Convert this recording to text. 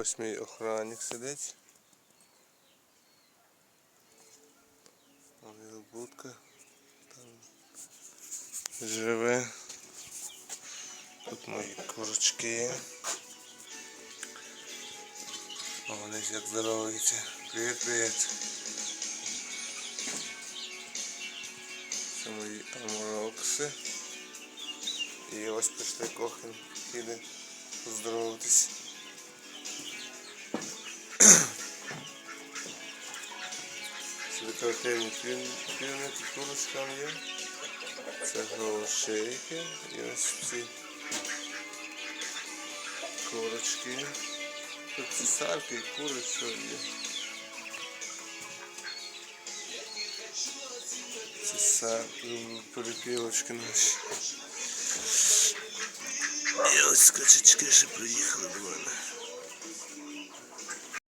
Ось мій охранник сидить. Вон його будка. Там живе. Тут мої курочки. О, вони як здоровуються. Привіт, привіт. Це мої аморокси. І ось пішли кохин. Піде поздороватись. Це декоративні пів- півники курочкам є. Це голошейки і ось ці курочки. Тут цесарки і що є. Цесар перепілочки наші. І ось.